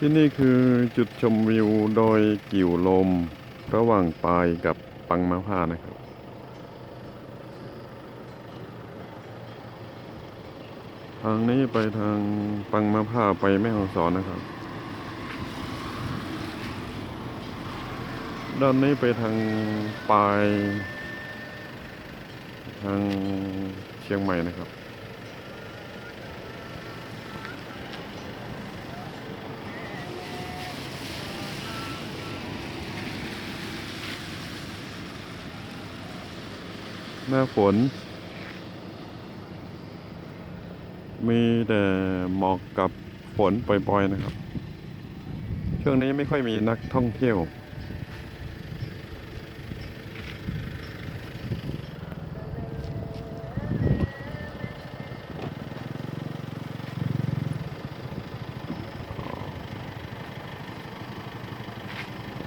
ที่นี่คือจุดชมวิวโดยกิ่วลม ระหว่างปายกับปังมะพร้านะครับ ทางนี้ไปทางปังมะพร้าไปแม่ฮ่องสอนนะครับ ด้านนี้ไปทางปาย ทางเชียงใหม่นะครับ หน้าฝน มีแต่หมอกกับฝนปล่อยๆนะครับ ช่วงนี้ไม่ค่อยมีนักท่องเที่ยว